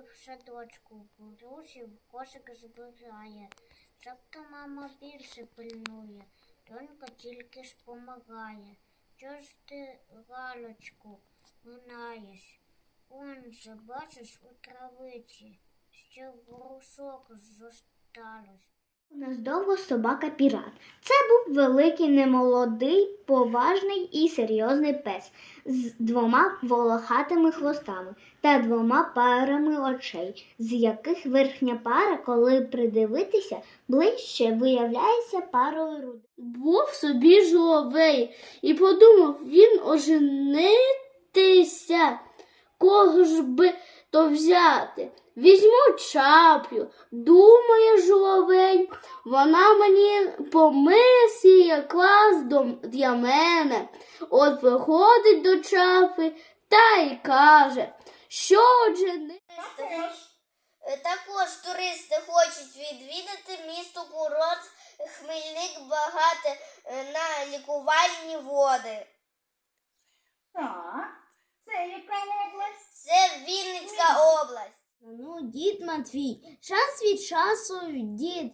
в садочку, в кошик збирає. Тобто мама більше пильнує, донька тільки ж помагає. Чого ж ти, галочку, минаєш? Он же, бачиш, у травиці, ще ворушок зосталось. У нас довго собака пірат. Це був великий, немолодий, поважний і серйозний пес з двома волохатими хвостами та двома парами очей, з яких верхня пара, коли придивитися ближче, виявляється парою руди. Був собі жоловей і подумав він оженитися. Кого ж би то взяти? Візьму чаплю, думає жоловей, вона мені помисі якраз до, для мене. От виходить до чапи та й каже, що жени. Е, Також туристи хочуть відвідати місто курорт Хмельник багато е, на лікувальні води. Так, це яка область? Це дід Матвій, час від часу дід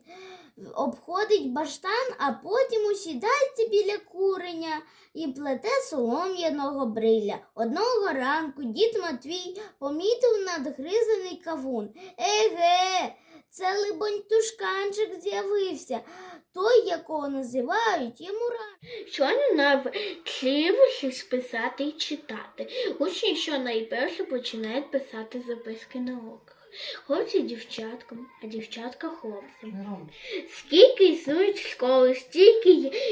обходить баштан, а потім усідається біля куреня і плете солом'яного бриля. Одного ранку дід Матвій помітив надгризаний кавун. Еге, це, либонь, тушканчик з'явився, той, якого називають Ємуран. Що не навчившись писати і читати. Учні, що найперше починають писати записки на уроках. Хлопці дівчаткам, а дівчатка хлопцям. Скільки існують школи, стільки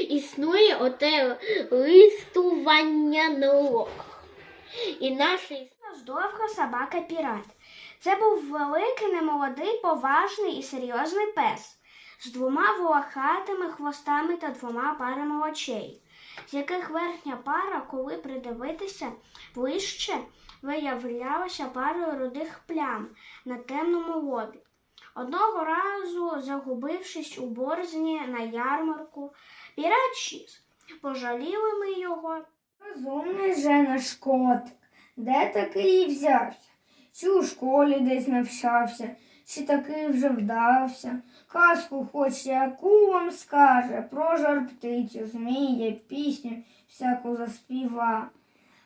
існує оте листування на уроках. І наше Довга собака пірат. Це був великий, немолодий, поважний і серйозний пес з двома волохатими хвостами та двома парами очей, з яких верхня пара, коли придивитися ближче, виявлялася парою рудих плям на темному лобі. Одного разу, загубившись у борзні на ярмарку, пірат щіз. Пожаліли ми його. Розумний же наш котик. Де такий взявся? Чи у школі десь навчався, чи такий вже вдався. Казку хоч яку вам скаже, про жар птицю, змія, пісню всяку заспіва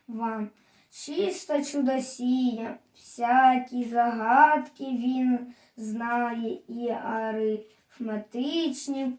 вам. Чиста чудосія, всякі загадки він знає і арифметичні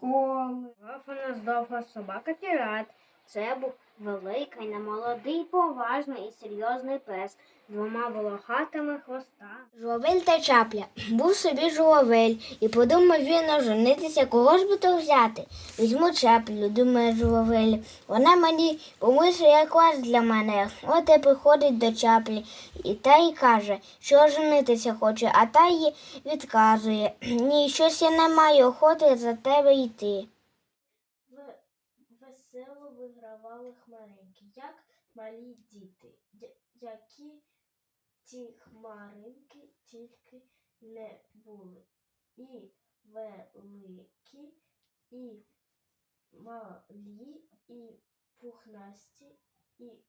коли. нас довга собака пірат. Це був великий, немолодий, поважний і серйозний пес двома волохатими хвостами. Журавель та чапля. Був собі журавель, і подумав він оженитися, кого ж би то взяти. Візьму чаплю, думає журавель. Вона мені помише якраз для мене. От і приходить до чаплі і та й каже, що оженитися хоче, а та й відказує. Ні, щось я не маю охоти за тебе йти. Вигравали хмаринки, як малі діти, які ті хмаринки тільки не були. І великі, і малі, і пухнасті, і